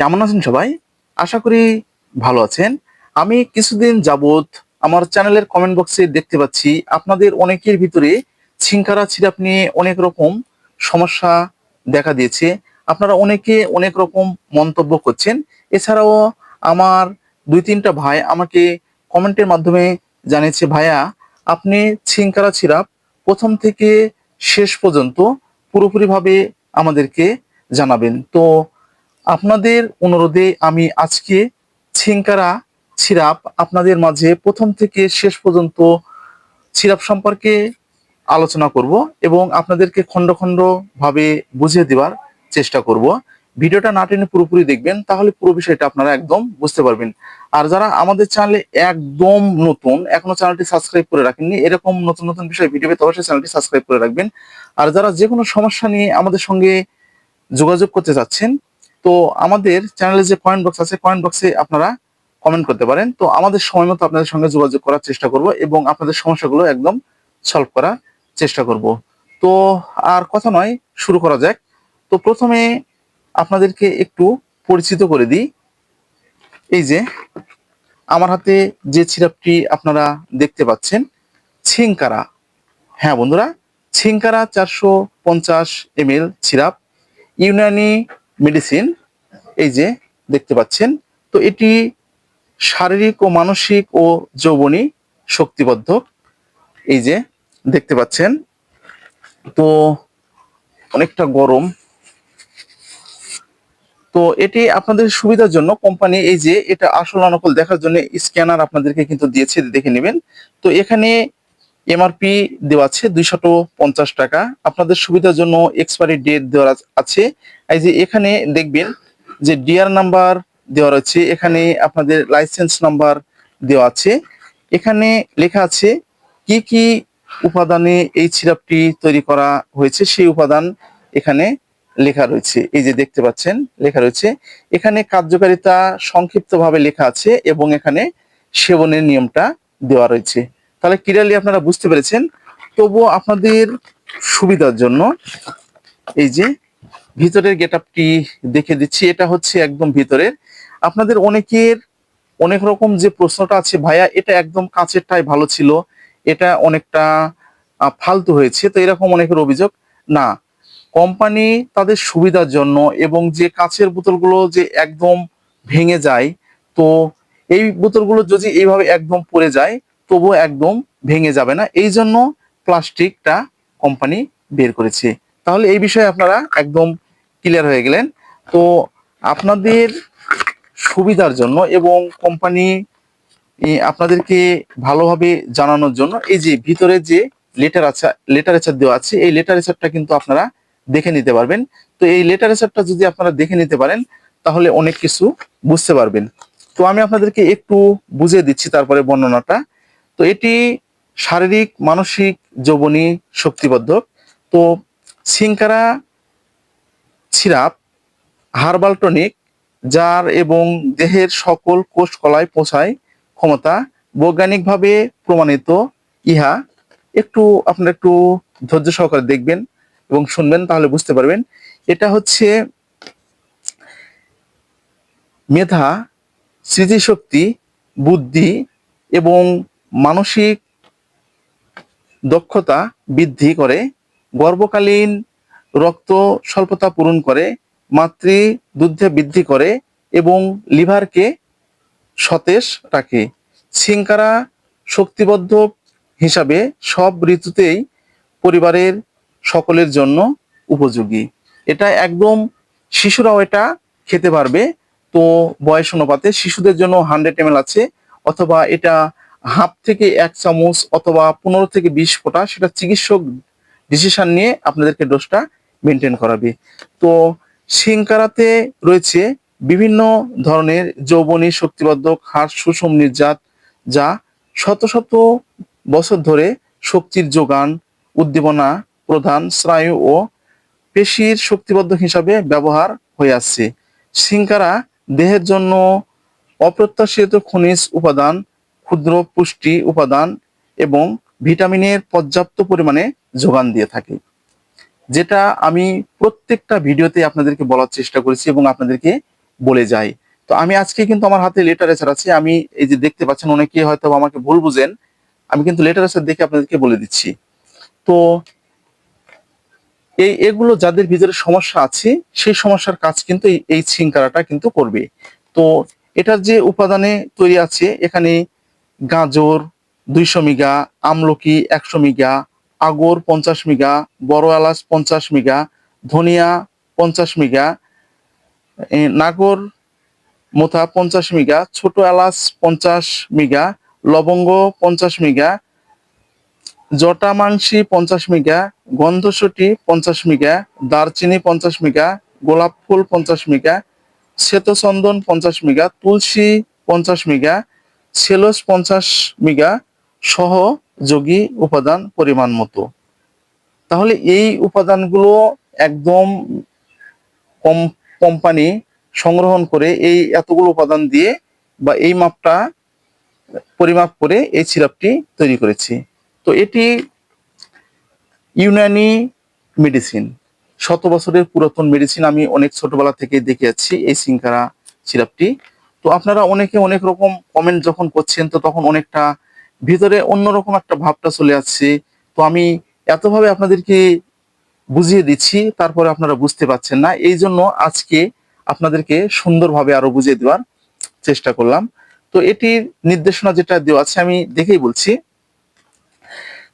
কেমন আছেন সবাই? আশা করি ভালো আছেন। আমি কিছুদিন যাবত আমার চ্যানেলের কমেন্ট বক্সে দেখতে পাচ্ছি, আপনাদের অনেকের ভিতরে ছিঙ্কারা সিরাপ নিয়ে অনেক রকম সমস্যা দেখা দিয়েছে। আপনারা অনেকে অনেক রকম মন্তব্য করছেন। এছাড়াও আমার দুই তিনটা ভাই আমাকে কমেন্টের মাধ্যমে জানিয়েছে, ভাইয়া, আপনি ছিঙ্কারা সিরাপ প্রথম থেকে শেষ পর্যন্ত পুরোপুরিভাবে আমাদেরকে জানাবেন। তো আপনাদের অনুরোধে আমি আজকে ছিঙ্কারা সিরাপ আপনাদের মাঝে প্রথম থেকে শেষ পর্যন্ত সিরাপ সম্পর্কে আলোচনা করব এবং আপনাদেরকে খণ্ড খণ্ড ভাবে বুঝিয়ে দেওয়ার চেষ্টা করব। ভিডিওটা না টেনে পুরোপুরি দেখবেন, তাহলে পুরো বিষয়টা আপনারা একদম বুঝতে পারবেন। আর যারা আমাদের চ্যানেলে একদম নতুন, এখনও চ্যানেলটি সাবস্ক্রাইব করে রাখেননি, এরকম নতুন নতুন বিষয় ভিডিও পেতে অবশ্যই চ্যানেলটি সাবস্ক্রাইব করে রাখবেন। আর যারা যে কোনো সমস্যা নিয়ে আমাদের সঙ্গে যোগাযোগ করতে চাচ্ছেন তো আমাদের চ্যানেলে যে কয়েন বক্স আছে কয়েন বক্সে আপনারা কমেন্ট করতে পারেন। তো আমাদের সময় মতো আপনাদের সঙ্গে যোগাযোগ করার চেষ্টা করব এবং আপনাদের সমস্যাগুলো একদম সলভ করার চেষ্টা করব। তো আর কথা নয়, শুরু করা যাক। তো প্রথমে আপনাদেরকে একটু পরিচিত করে দিই। এই যে, আমার হাতে যে সিরাপটি আপনারা দেখতে পাচ্ছেন ছিঙ্কারা হ্যাঁ বন্ধুরা ছিঙ্কারা চারশো পঞ্চাশ M L syrup Unani medicine এই যে দেখতে পাচ্ছেন, তো এটি শারীরিক ও মানসিক ও যৌবনী শক্তিবদ্ধক এই যে দেখতে পাচ্ছেন, তো অনেকটা গরম। তো এটি আপনাদের সুবিধার জন্য কোম্পানি এই যে এটা আসল অনকল দেখার জন্য স্ক্যানার আপনাদেরকে কিন্তু দিয়েছে, দেখে নেবেন। তো এখানে এমআরপি দেওয়া আছে দুইশত পঞ্চাশ টাকা। আপনাদের সুবিধার জন্য এক্সপায়ারি ডেট দেওয়া আছে। এই যে এখানে দেখবেন যে ডিআর নাম্বার দেওয়া রয়েছে, এখানে আপনাদের লাইসেন্স নাম্বার দেওয়া আছে। এখানে লেখা আছে কি কি উপাদানে এই সিরাপটি তৈরি করা হয়েছে, সেই উপাদান এখানে লেখা রয়েছে। এই যে দেখতে পাচ্ছেন, লেখা রয়েছে। এখানে কার্যকারিতা সংক্ষিপ্তভাবে লেখা আছে এবং এখানে সেবনের নিয়মটা দেওয়া রয়েছে। তাহলে ক্লিয়ারলি আপনারা বুঝতে পেরেছেন। তবুও আপনাদের সুবিধার জন্য এই যে ভিতরের গেট আপটি দেখে দিচ্ছি, এটা হচ্ছে একদম ভিতরের। আপনাদের অনেকের অনেক রকম যে প্রশ্নটা আছে, ভাইয়া, এটা একদম কাঁচেরটাই ভালো ছিল, এটা অনেকটা ফালতু হয়েছে। তো এরকম অনেকের অভিযোগ, না, কোম্পানি তাদের সুবিধার জন্য এবং যে কাঁচের বোতলগুলো যে একদম ভেঙে যায়, তো এই বোতলগুলো যদি এইভাবে একদম পড়ে যায় তবুও একদম ভেঙে যাবে না। এই জন্য প্লাস্টিকটা কোম্পানি বের করেছে। তাহলে এই বিষয়ে আপনারা একদম ক্লিয়ার হয়ে গেলেন। তো আপনাদের সুবিধার জন্য এবং কোম্পানি আপনাদেরকে ভালোভাবে জানানোর জন্য এই যে ভিতরে যে লেটার আছে লেটারেচার দেওয়া আছে, এই লেটারেচারটা কিন্তু আপনারা দেখে নিতে পারবেন। তো এই লেটারেচারটা যদি আপনারা দেখে নিতে পারেন, তাহলে অনেক কিছু বুঝতে পারবেন। তো আমি আপনাদেরকে একটু বুঝিয়ে দিচ্ছি তারপরে বর্ণনাটা। তো এটি শারীরিক, মানসিক, যৌবনী শক্তিবদ্ধক তো সিঙ্কারা সিরাপ, হার্বাল টনিক, যার এবং দেহের সকল কোষ কলায় পৌঁছায় ক্ষমতা বৈজ্ঞানিকভাবে প্রমাণিত। ইহা একটু আপনারা একটু ধৈর্য সহকারে দেখবেন এবং শুনবেন, তাহলে বুঝতে পারবেন। এটা হচ্ছে মেধা, স্মৃতিশক্তি, বুদ্ধি এবং মানসিক দক্ষতা বৃদ্ধি করে, গর্ভকালীন রক্ত স্বল্পতা পূরণ করে, মাতৃ দুধে বৃদ্ধি করে এবং লিভারকে সতেজ রাখে। সিঙ্কারা শক্তিবদ্ধ হিসাবে সব ঋতুতেই পরিবারের সকলের জন্য উপযোগী। এটা একদম শিশুরাও এটা খেতে পারবে। তো বয়স অনুপাতে শিশুদের জন্য হান্ড্রেড এম আছে, অথবা এটা হাফ থেকে এক চামচ অথবা পনেরো থেকে বিশ ফোঁটা সেটা চিকিৎসক ডিসিশন নিয়ে আপনাদেরকে ডোজটা মেনটেন করাবে। তো সিংকারাতে রয়েছে বিভিন্ন ধরনের যৌবনী শক্তিবর্ধক হাড় সুষম নির্যাত, যা শত শত বছর ধরে শক্তির যোগান, উদ্দীপনা প্রধান, স্নায়ু ও পেশির শক্তিবদ্ধ হিসাবে ব্যবহার হয়ে আসছে। সিংকারা দেহের জন্য অপ্রত্যাশিত খনিজ উপাদান ক্ষুদ্র পুষ্টি উপাদান এবং ভিটামিনের পর্যাপ্ত পরিমাণে যোগান দিয়ে থাকে। যেটা আমি প্রত্যেকটা ভিডিওতে আপনাদেরকে বলার চেষ্টা করেছি এবং আপনাদেরকে বলে যায় তো আমি আজকে কিন্তু আমার হাতে লিটারেচার আছে। আমি এই যে দেখতে পাচ্ছেন, অনেকে হয়তো আমাকে ভুল বুঝেন। আমি কিন্তু লিটারেচার দেখে আপনাদেরকে বলে দিচ্ছি। তো এই এগুলো যাদের ভিতরে সমস্যা আছে, সেই সমস্যার কাজ কিন্তু এই- এই ছিঙ্কারাটা কিন্তু করবে। তো এটার যে উপাদানে তৈরি আছে, এখানে গাজর দুইশো মিগা আমলকি একশো মিগা আগর পঞ্চাশ মিগা বড় এলাচ পঞ্চাশ মিগা ধনিয়া পঞ্চাশ মিগা নাগর মোথা পঞ্চাশ মিগা ছোট এলাচ পঞ্চাশ মিগা লবঙ্গ পঞ্চাশ মিগা জটা মাংসি পঞ্চাশ মিগা গন্ধসটি পঞ্চাশ মিগা দারচিনি পঞ্চাশ মিগা গোলাপ ফুল পঞ্চাশ মিগা শ্বেতচন্দন পঞ্চাশ মিগা তুলসী পঞ্চাশ মিগা সেলস পঞ্চাশ মিগা সহযোগী উপাদান পরিমাণ মতো। তাহলে এই উপাদানগুলো একদম কম কোম্পানি সংগ্রহণ করে এই এতগুলো উপাদান দিয়ে বা এই মাপটা পরিমাপ করে এই সিরাপটি তৈরি করেছি। তো এটি ইউনানি মেডিসিন। শত বছরের পুরাতন মেডিসিন আমি অনেক ছোটবেলা থেকে দেখে যাচ্ছি এই সিঙ্কারা সিরাপটি। তো আপনারা অনেকে অনেক রকম কমেন্ট যখন করছেন, তো তখন অনেকটা ভিতরে অন্যরকম একটা ভাবটা চলে আসছে। তো আমি এতভাবে আপনাদেরকে বুঝিয়ে দিচ্ছি, তারপরে আপনারা বুঝতে পারছেন না। এই জন্য আজকে আপনাদেরকে সুন্দরভাবে আরও বুঝিয়ে দেওয়ার চেষ্টা করলাম। তো এটির নির্দেশনা যেটা দেওয়া আছে, আমি দেখেই বলছি।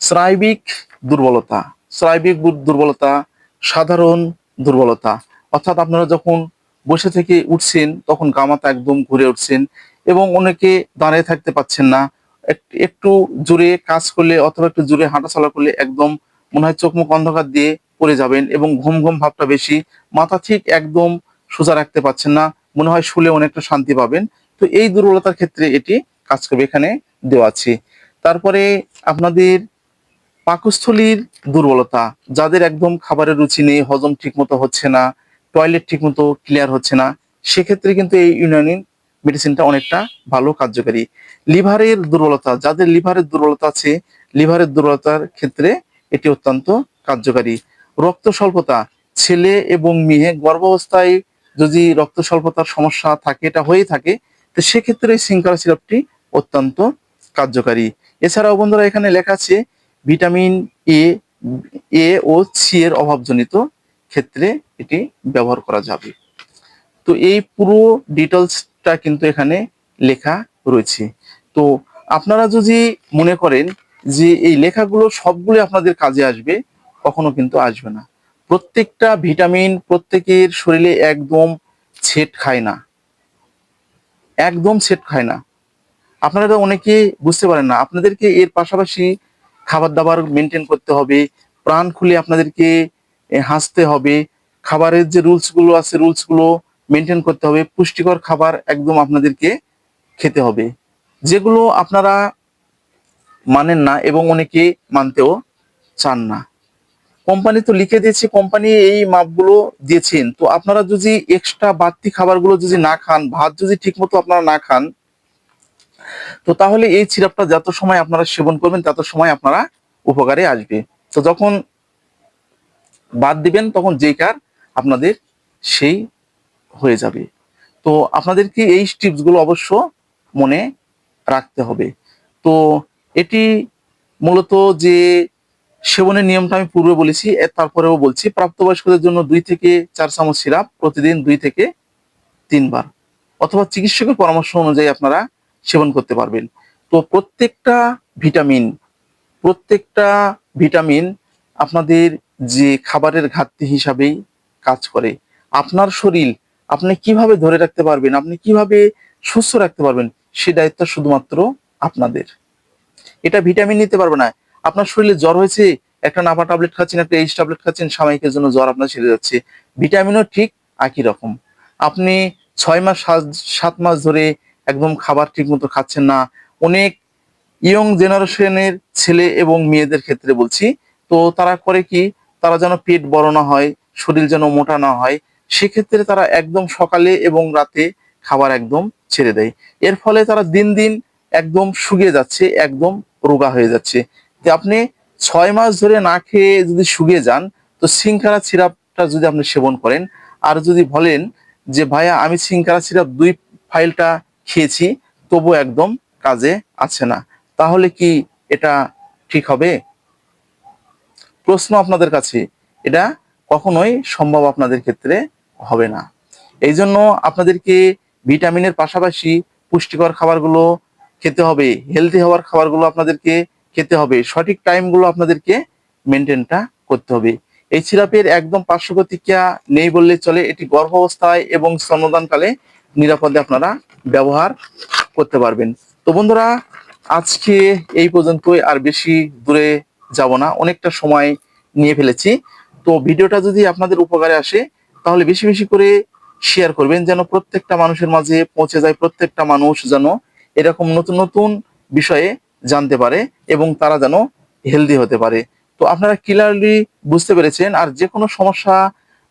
স্নায়বিক দুর্বলতা। স্নায়বিক বু- দুর্বলতা, সাধারণ দুর্বলতা। অর্থাৎ আপনারা যখন বসে থেকে উঠছেন, তখন গামাতা একদম ঘুরে উঠছেন এবং অনেকে দাঁড়িয়ে থাকতে পাচ্ছেন না। এক- একটু জোরে কাজ করলে অথবা একটু জোরে হাঁটাচলা করলে একদম মনে হয় চোখ মুখ অন্ধকার দিয়ে পড়ে যাবেন এবং ঘুম ঘুম ভাবটা বেশি। মাথা ঠিক একদম সোজা রাখতে পাচ্ছেন না, মনে হয় শুলে অনেকটা শান্তি পাবেন। তো এই দুর্বলতার ক্ষেত্রে এটি কাজ করবে এখানে দেওয়া আছে। তারপরে আপনাদের পাকস্থলীর দুর্বলতা, যাদের একদম খাবারের রুচি নেই, হজম ঠিক মতো হচ্ছে না টয়লেট ঠিক মতো ক্লিয়ার হচ্ছে না, সেক্ষেত্রে কিন্তু এই ইউনানি মেডিসিনটা অনেকটা ভালো কার্যকারী। লিভারের দুর্বলতা, যাদের লিভারের দুর্বলতা আছে, লিভারের দুর্বলতার ক্ষেত্রে এটি অত্যন্ত কার্যকারী। রক্ত স্বল্পতা, ছেলে এবং মেয়ে গর্ভাবস্থায় যদি রক্ত স্বল্পতার সমস্যা থাকে, এটা হয়ে থাকে, তো সেক্ষেত্রে এই সিরাপটি অত্যন্ত কার্যকারী। এছাড়াও বন্ধুরা, এখানে লেখা আছে vitamin A A O C এর অভাবজনিত ক্ষেত্রে এটি ব্যবহার করা যাবে। তো এই পুরো ডিটেলসটা কিন্তু এখানে লেখা রয়েছে। তো আপনারা যদি মনে করেন যে এই লেখাগুলো সবগুলো আপনাদের কাজে আসবে, কখনো কিন্তু আসবে না। প্রত্যেকটা ভিটামিন প্রত্যেকের শরীরে একদম ছেট খায় না। একদম সেট খায় না। আপনারা তো অনেকে বুঝতে পারেন না, আপনাদেরকে এর পাশাপাশি খাবার দাবার মেনটেন করতে হবে, প্রাণ খুলে আপনাদেরকে হাসতে হবে খাবারের যে রুলসগুলো আছে রুলসগুলো মেনটেন করতে হবে। পুষ্টিকর খাবার একদম আপনাদেরকে খেতে হবে। যেগুলো আপনারা মানেন না এবং অনেকে মানতেও চান না। কোম্পানি তো লিখে দিয়েছে কোম্পানি এই মাপগুলো দিয়েছেন। তো আপনারা যদি এক্সট্রা বাড়তি খাবারগুলো যদি না খান, ভাত যদি ঠিকমতো আপনারা না খান, তো তাহলে এই সিরাপটা যত সময় আপনারা সেবন করবেন, তত সময় আপনারা উপকারে আসবে। তো যখন বাদ দিবেন, তখন যেই কার আপনাদের সেই হয়ে যাবে। তো আপনাদেরকে এই টিপসগুলো অবশ্য মনে রাখতে হবে। তো এটি মূলত যে সেবনের নিয়মটা আমি পূর্বে বলেছি, এর তারপরেও বলছি, প্রাপ্তবয়স্কদের জন্য দুই থেকে চার চামচ সিরাপ প্রতিদিন দুই থেকে তিনবার, অথবা চিকিৎসকের পরামর্শ অনুযায়ী আপনারা সেবন করতে পারবেন। তো প্রত্যেকটা ভিটামিন প্রত্যেকটা ভিটামিন আপনাদের যে খাবারের ঘাটতি হিসাবেই কাজ করে। আপনার শরীর আপনি কীভাবে ধরে রাখতে পারবেন? আপনি কীভাবে সুস্থ রাখতে পারবেন? সে দায়িত্ব শুধুমাত্র আপনাদের। এটা ভিটামিন নিতে পারবে না। আপনার শরীরে জ্বর হয়েছে, একটা নাপা ট্যাবলেট খাচ্ছেন, একটা এইচ ট্যাবলেট খাচ্ছেন সাময়িকের জন্য জ্বর আপনার ছেড়ে যাচ্ছে। ভিটামিনও ঠিক একই রকম। আপনি ছয় মাস, সাত মাস ধরে একদম খাবার ঠিক মতো খাচ্ছেন না। অনেক ইয়ং জেনারেশনের ছেলে এবং মেয়েদের ক্ষেত্রে বলছি, তো তারা করে কি? তারা যেন পেট বড় না হয় শরীর যেন মোটা না হয়, সেক্ষেত্রে তারা একদম সকালে এবং রাতে খাবার একদম ছেড়ে দেয়। এর ফলে তারা দিন দিন একদম শুকিয়ে যাচ্ছে, একদম রোগা হয়ে যাচ্ছে। যে আপনি ছয় মাস ধরে না খেয়ে যদি শুকিয়ে যান, তো সিংখারা সিরাপটা যদি আপনি সেবন করেন, আর যদি বলেন যে, ভাইয়া, আমি সিঙ্কারা সিরাপ দুই ফাইলটা খেয়েছি, তবু একদম কাজে আছে না। তাহলে কি এটা ঠিক হবে? প্রশ্ন আপনাদের কাছে। এটা কখনোই সম্ভব আপনাদের ক্ষেত্রে হবে না। এই জন্য আপনাদেরকে ভিটামিনের পাশাপাশি পুষ্টিকর খাবারগুলো খেতে হবে হেলদি হওয়ার খাবারগুলো আপনাদেরকে খেতে হবে, সঠিক টাইমগুলো আপনাদেরকে মেনটেনটা করতে হবে। এই সিরাপের একদম পার্শ্ব প্রতিক্রিয়া নেই বললে চলে, এটি গর্ভাবস্থায় এবং স্তন্যদানকালে নিরাপদে আপনারা ব্যবহার করতে পারবেন। তো বন্ধুরা, আজকে এই পর্যন্তই, আর বেশি দূরে যাব না, অনেকটা সময় নিয়ে ফেলেছি। তো ভিডিওটা যদি আপনাদের উপকারে আসে, তাহলে বেশি বেশি করে শেয়ার করবেন যেন প্রত্যেকটা মানুষের মাঝে পৌঁছে যায়, প্রত্যেকটা মানুষ যেন এরকম নতুন নতুন বিষয়ে জানতে পারে এবং তারা যেন হেলদি হতে পারে। তো আপনারা ক্লিয়ারলি বুঝতে পেরেছেন, আর যে কোনো সমস্যা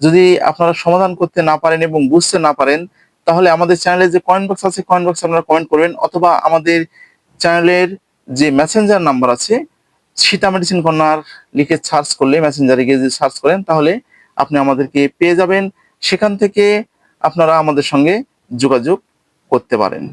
যদি আপনারা সমাধান করতে না পারেন এবং বুঝতে না পারেন, তাহলে আমাদের চ্যানেলে যে কমেন্ট বক্স আছে কমেন্ট বক্সে আপনারা কমেন্ট করবেন, অথবা আমাদের চ্যানেলের যে মেসেঞ্জার নাম্বার আছে সীতা মেডিসিন কর্নার লিখে সার্চ করলে মেসেঞ্জারে গিয়ে যদি সার্চ করেন, তাহলে আপনি আমাদেরকে পেয়ে যাবেন। সেখান থেকে আপনারা আমাদের সঙ্গে যোগাযোগ করতে পারেন।